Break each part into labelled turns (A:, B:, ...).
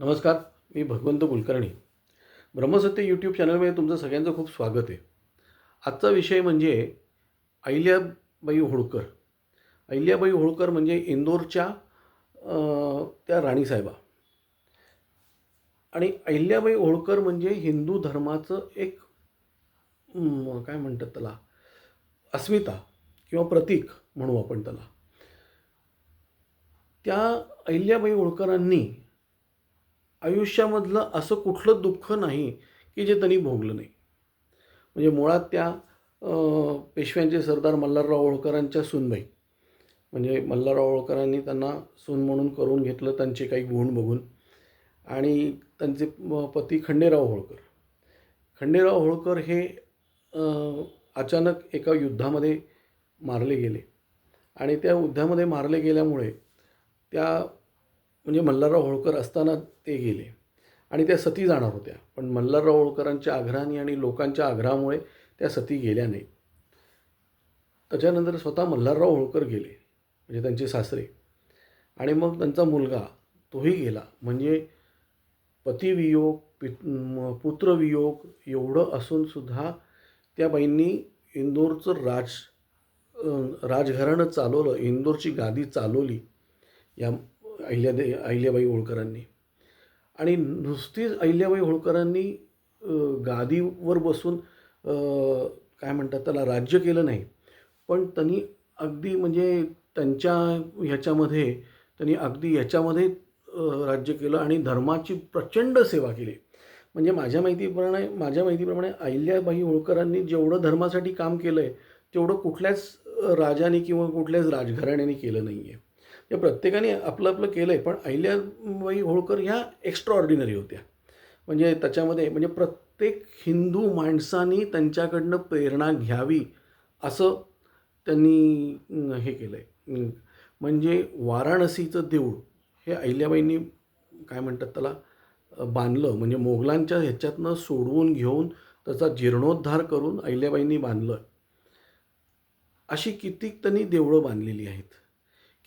A: नमस्कार मी भगवंत कुलकर्णी. ब्रह्मसत्य यूट्यूब चॅनलमध्ये तुमचं सगळ्यांचं खूप स्वागत आहे. आजचा विषय म्हणजे अहिल्याबाई होळकर. अहिल्याबाई होळकर म्हणजे इंदोरच्या त्या राणीसाहेबा आणि अहिल्याबाई होळकर म्हणजे हिंदू धर्माचं एक काय म्हणतात त्याला? अस्मिता किंवा प्रतीक म्हणू आपण त्याला. त्या अहिल्याबाई होळकरांनी आयुष्यामधलं असं कुठलं दुःख नाही की जे त्यांनी भोगलं नाही. म्हणजे मुळात त्या पेशव्यांचे सरदार मल्हारराव होळकरांच्या सूनबाई. म्हणजे मल्हारराव होळकरांनी त्यांना सून म्हणून करून घेतलं त्यांचे काही गुण बघून. आणि त्यांचे पती खंडेराव होळकर. खंडेराव होळकर हे अचानक एका युद्धामध्ये मारले गेले. आणि त्या युद्धामध्ये मारले गेल्यामुळे त्या म्हणजे मल्हारराव होळकर असताना ते गेले. आणि त्या सती जाणार होत्या. पण मल्हारराव होळकरांच्या आग्रहाने आणि लोकांच्या आग्रहामुळे त्या सती गेल्या नाही त्याच्यानंतर स्वतः मल्हारराव होळकर गेले. म्हणजे त्यांचे सासरे. आणि मग त्यांचा मुलगा तोही गेला. म्हणजे पतिवियोग पित पुत्रवियोग एवढं असूनसुद्धा त्या बाईंनी इंदोरचं राज राजघराणं चालवलं. इंदोरची गादी चालवली. या अहिल्यादे अहिल्याबाई होळकरांनी. आणि नुसतीच अहिल्याबाई होळकरांनी गादीवर बसून काय म्हणतात त्याला राज्य केलं नाही. पण त्यांनी अगदी म्हणजे त्यांच्या ह्याच्यामध्ये त्यांनी अगदी ह्याच्यामध्ये राज्य केलं आणि धर्माची प्रचंड सेवा केली. म्हणजे माझ्या माहितीप्रमाणे माझ्या माहितीप्रमाणे अहिल्याबाई होळकरांनी जेवढं धर्मासाठी काम केलं आहे तेवढं कुठल्याच राजाने किंवा कुठल्याच राजघराण्याने केलं नाही आहे या प्रत्येकाने आपलं आपलं केलं आहे पण अहिल्याबाई होळकर ह्या एक्स्ट्रा ऑर्डिनरी होत्या. म्हणजे त्याच्यामध्ये म्हणजे प्रत्येक हिंदू माणसानी त्यांच्याकडनं प्रेरणा घ्यावी असं त्यांनी हे केलं आहे म्हणजे वाराणसीचं देऊळ हे अहिल्याबाईंनी काय म्हणतात त्याला बांधलं. म्हणजे मोगलांच्या ह्याच्यातनं सोडवून घेऊन त्याचा जीर्णोद्धार करून अहिल्याबाईंनी बांधलं. अशी कितीक त्यांनी देवळं बांधलेली आहेत.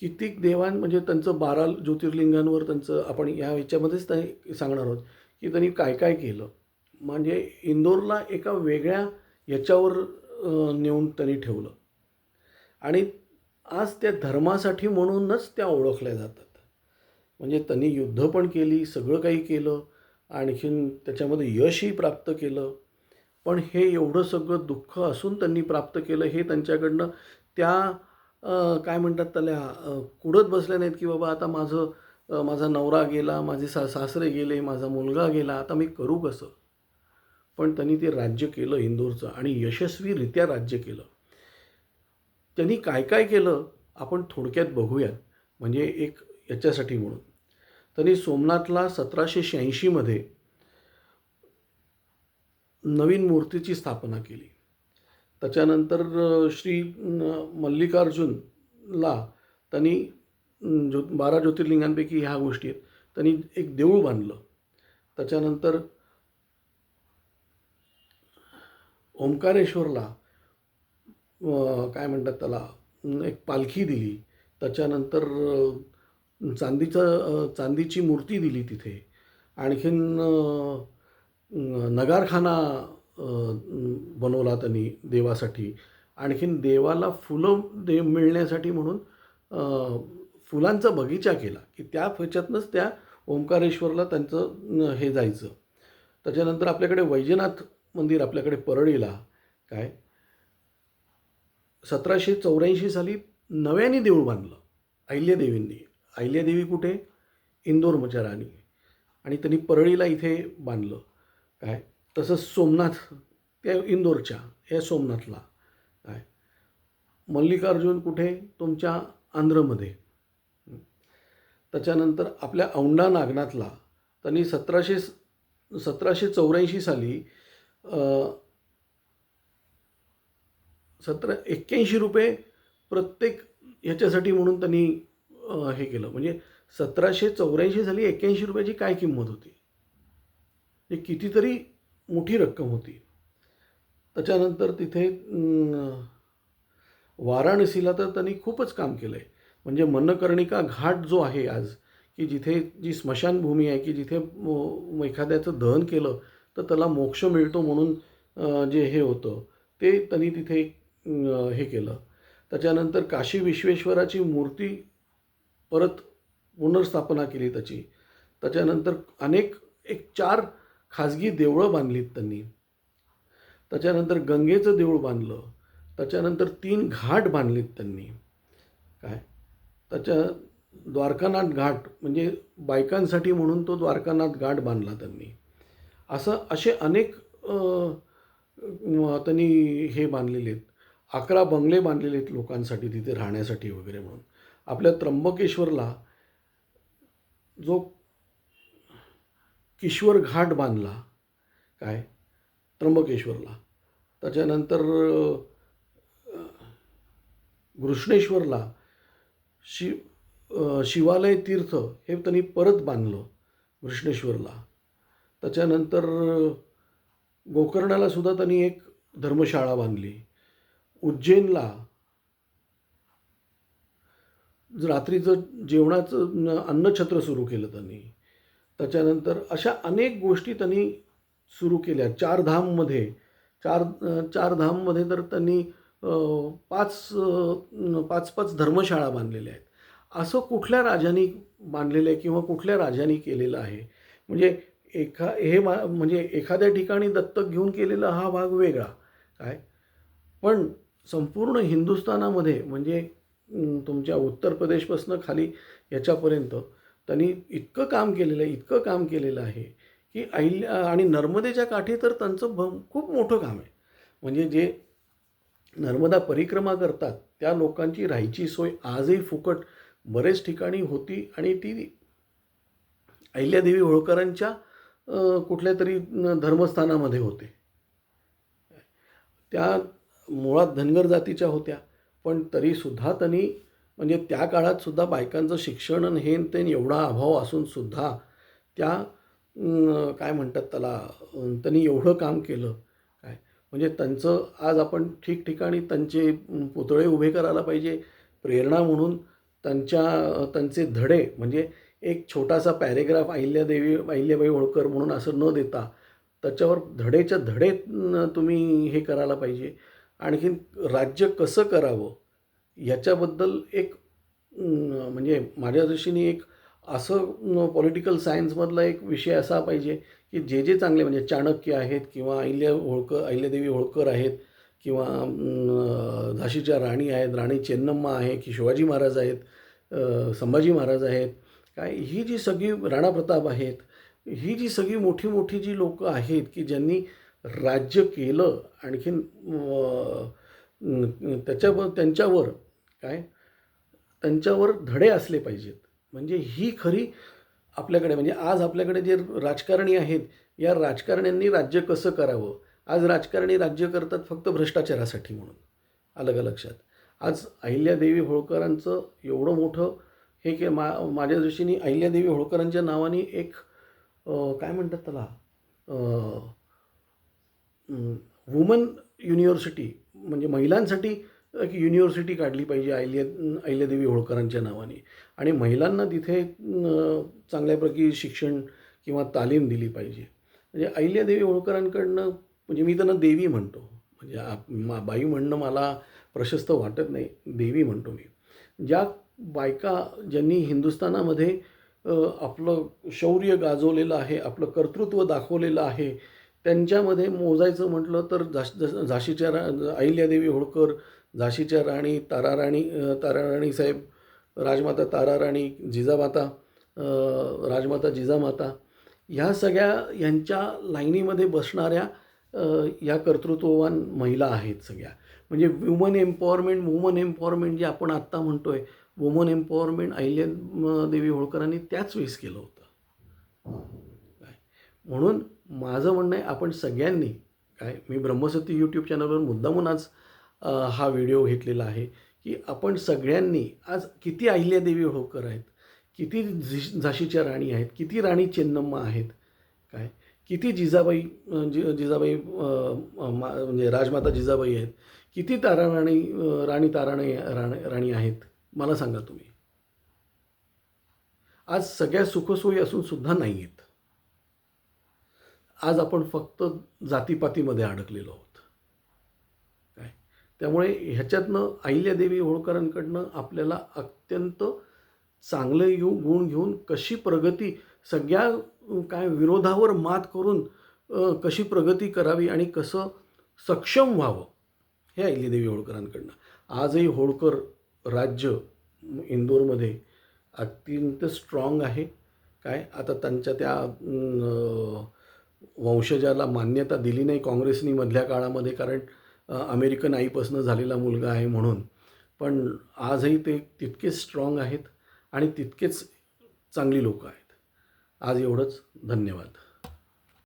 A: कितीक देवां म्हणजे त्यांचं बारा ज्योतिर्लिंगांवर त्यांचं आपण या ह्याच्यामध्येच त्यांनी सांगणार आहोत की त्यांनी काय काय केलं. म्हणजे इंदोरला एका वेगळ्या याच्यावर नेऊन त्यांनी ठेवलं. आणि आज त्या धर्मासाठी म्हणूनच त्या ओळखल्या जातात. म्हणजे त्यांनी युद्ध पण केली सगळं काही केलं आणखीन त्याच्यामध्ये यशही प्राप्त केलं. पण हे एवढं सगळं दुःख असून त्यांनी प्राप्त केलं हे त्यांच्याकडनं त्या काय म्हणतात त्याला कुडत बसल्या नाहीत की बाबा आता माझं माझा नवरा गेला माझे सा सासरे गेले माझा मुलगा गेला आता मी करू कसं? पण त्यांनी ते राज्य केलं इंदोरचं आणि यशस्वीरित्या राज्य केलं. त्यांनी काय काय केलं? आपण थोडक्यात बघूयात. म्हणजे एक याच्यासाठी म्हणून. त्यांनी सोमनाथला सतराशे शहाऐंशीमध्ये नवीन मूर्तीची स्थापना केली. त्याच्यानंतर श्री मल्लिकार्जुनला त्यांनी ज्यो बारा ज्योतिर्लिंगांपैकी ह्या गोष्टी आहेत त्यांनी एक देऊळ बांधलं. त्याच्यानंतर ओंकारेश्वरला काय म्हणतात त्याला एक पालखी दिली. त्याच्यानंतर चांदीचं चांदीची मूर्ती दिली तिथे. आणखीन नगारखाना बनवला त्यांनी देवासाठी. आणखीन देवाला फुलं दे मिळण्यासाठी म्हणून फुलांचा बगीचा केला की त्या ह्याच्यातनंच त्या ओंकारेश्वरला त्यांचं हे जायचं. त्याच्यानंतर आपल्याकडे वैजनाथ मंदिर आपल्याकडे परळीला. काय? सतराशे चौऱ्याऐंशी साली नव्याने देऊळ बांधलं. अहिल्यादेवींनी. अहिल्यादेवी कुठे? इंदोरच्या राणी. आणि त्यांनी परळीला इथे बांधलं. काय? तसंच सोमनाथ त्या इंदोरच्या या सोमनाथला. काय? मल्लिकार्जुन कुठे? तुमच्या आंध्रमध्ये. त्याच्यानंतर आपल्या औंढा नागनाथला. त्यांनी सतराशे सतराशे चौऱ्याऐंशी साली सतरा एक्क्याऐंशी रुपये प्रत्येक ह्याच्यासाठी म्हणून त्यांनी हे केलं. म्हणजे सतराशे चौऱ्याऐंशी साली एक्क्याऐंशी रुपयाची काय किंमत होती? हे कितीतरी मोठी रक्कम होती. त्याच्यानंतर तिथे वाराणसीला तर त्यांनी खूपच काम केलं आहे म्हणजे मनकर्णिका घाट जो आहे आज की जिथे जी स्मशानभूमी आहे की जिथे एखाद्याचं दहन केलं तर त्याला मोक्ष मिळतो म्हणून जे हे होतं ते त्यांनी तिथे हे केलं. त्याच्यानंतर काशी विश्वेश्वराची मूर्ती परत पुनर्स्थापना केली त्याची. त्याच्यानंतर अनेक एक चार खाजगी देवळं बांधलीत त्यांनी. त्याच्यानंतर गंगेचं देऊळ बांधलं. त्याच्यानंतर तीन घाट बांधलीत त्यांनी. काय? त्याच्या द्वारकानाथ घाट म्हणजे बायकांसाठी म्हणून तो द्वारकानाथ घाट बांधला त्यांनी. असं असे अनेक त्यांनी हे बांधलेले आहेत. अकरा बंगले बांधलेले आहेत लोकांसाठी तिथे राहण्यासाठी वगैरे म्हणून. आपल्या त्र्यंबकेश्वरला जो किश्वर घाट बांधला. काय? त्र्यंबकेश्वरला. त्याच्यानंतर घृष्णेश्वरला. शि शिवालय तीर्थ हे त्यांनी परत बांधलं घृष्णेश्वरला. त्याच्यानंतर गोकर्णाला सुद्धा त्यांनी एक धर्मशाळा बांधली. उज्जैनला रात्रीचं जेवणाचं अन्नछत्र सुरू केलं त्यांनी. त्याच्यानंतर अशा अनेक गोष्टी त्यांनी सुरू केल्या. चार धाममध्ये चार चार धाममध्ये तर त्यांनी पाच पाच पाच धर्मशाळा बांधलेल्या आहेत. असं कुठल्या राजांनी बांधलेलं आहे किंवा कुठल्या राजांनी केलेलं आहे? म्हणजे एखा हे मा म्हणजे एखाद्या ठिकाणी दत्तक घेऊन केलेला हा भाग वेगळा. काय? पण संपूर्ण हिंदुस्थानामध्ये म्हणजे तुमच्या उत्तर प्रदेशपासून खाली याच्यापर्यंत त्यांनी इतकं काम केलेलं आहे इतकं काम केलेलं आहे की अहिल्या आणि नर्मदेच्या काठी तर त्यांचं भ खूप मोठं काम आहे. म्हणजे जे नर्मदा परिक्रमा करतात त्या लोकांची राहायची सोय आजही फुकट बरेच ठिकाणी होती आणि ती अहिल्यादेवी होळकरांच्या कुठल्या तरी धर्मस्थानामध्ये होते. त्या मुळात धनगर जातीच्या होत्या पण तरीसुद्धा त्यांनी म्हणजे त्या काळात सुद्धा बायकांचं शिक्षण आणि हे ते एवढा अभाव असून सुद्धा त्या काय म्हणतात त्याला त्यांनी एवढं काम केलं. काय? म्हणजे त्यांचं आज आपण ठिकठिकाणी त्यांचे पुतळे उभे करायला पाहिजे प्रेरणा म्हणून त्यांच्या त्यांचे धडे म्हणजे एक छोटासा पॅरेग्राफ अहिल्यादेवी अहिल्याबाई होळकर म्हणून असं न देता त्याच्यावर धडेच्या धडे तुम्ही हे करायला पाहिजे. आणखीन राज्य कसं करावं? याच्याबद्दल एक म्हणजे माझ्या दृष्टीने एक असं पॉलिटिकल सायन्समधला एक विषय असा पाहिजे की जे जे चांगले म्हणजे चाणक्य आहेत किंवा अहिल्या होळकर अहिल्यादेवी होळकर आहेत किंवा झाशीच्या राणी आहेत राणी चेन्नम्मा आहे की शिवाजी महाराज आहेत संभाजी महाराज आहेत काय ही जी सगळी राणा प्रताप आहेत ही जी सगळी मोठी मोठी जी लोकं आहेत की ज्यांनी राज्य केलं आणखीन त्याच्या त्याच्यावर त्यांच्यावर काय? त्यांच्यावर धडे असले पाहिजेत. म्हणजे ही खरी आपल्याकडे म्हणजे आज आपल्याकडे जे राजकारणी आहेत या राजकारण्यांनी राज्य कसं करावं? आज राजकारणी राज्य करतात फक्त भ्रष्टाचारासाठी म्हणून आलं का लक्षात. आज अहिल्यादेवी होळकरांचं एवढं मोठं हे की मा माझ्या दृष्टीने अहिल्यादेवी होळकरांच्या नावाने एक काय म्हणतात त्याला? वुमन युनिव्हर्सिटी म्हणजे महिलांसाठी एक युनिव्हर्सिटी काढली पाहिजे अहिल्या अहिल्यादेवी होळकरांच्या नावाने. आणि महिलांना तिथे चांगल्यापैकी शिक्षण किंवा तालीम दिली पाहिजे. म्हणजे अहिल्यादेवी होळकरांकडनं म्हणजे मी त्यांना देवी म्हणतो. म्हणजे आप मा बाई म्हणणं मला प्रशस्त वाटत नाही. देवी म्हणतो मी. ज्या बायका ज्यांनी हिंदुस्थानामध्ये आपलं शौर्य गाजवलेलं आहे आपलं कर्तृत्व दाखवलेलं आहे त्यांच्यामध्ये मोजायचं म्हटलं तर झाश जस- झाशीच्या रा अहिल्यादेवी होळकर झाशीच्या राणी ताराराणी ताराराणी साहेब राजमाता ताराराणी जिजामाता राजमाता जिजामाता ह्या सगळ्या यांच्या लाईनीमध्ये बसणाऱ्या या कर्तृत्ववान महिला आहेत सगळ्या. म्हणजे वुमन एम्पॉवरमेंट वुमन एम्पॉवरमेंट जे आपण आत्ता म्हणतो आहे वुमन एम्पॉवरमेंट देवी होळकरांनी त्याच वेळेस केलं होतं. काय? म्हणून माझं म्हणणं आहे आपण सगळ्यांनी काय? मी ब्रह्मसती यूट्यूब चॅनलवर मुद्दामून आज हा व्हिडिओ घेतलेला आहे की आपण सगळ्यांनी आज किती अहिल्यादेवी होळकर आहेत किती झी झाशीच्या राणी आहेत किती राणी चेन्नम्मा आहेत काय? किती जिजाबाई जि जिजाबाई म्हणजे राजमाता जिजाबाई आहेत किती ताराराणी राणी राणी ताराणी राणी राणी आहेत मला सांगा तुम्ही. आज सगळ्या सुखसोयी असून सुद्धा नाही आहेत आज आपण फक्त जातीपातीमध्ये अडकलेलो आहोत. त्यामुळे ह्याच्यातनं अहिल्यादेवी होळकरांकडनं आपल्याला अत्यंत चांगलं घेऊ गुण घेऊन कशी प्रगती सगळ्या काय विरोधावर मात करून कशी प्रगती करावी आणि कसं सक्षम व्हावं हे अहिल्यादेवी होळकरांकडनं. आजही होळकर राज्य इंदोरमध्ये अत्यंत स्ट्रॉंग आहे. काय? आता त्यांच्या त्या वंशजाला मान्यता दिली नाही काँग्रेसनी मधल्या काळामध्ये कारण अमेरिकन आईपासून झालेला मुलगा आहे म्हणून. पण आजही ते तितकेच स्ट्रॉंग आहेत आणि तितकेच चांगली लोकं आहेत. आज एवढंच. धन्यवाद.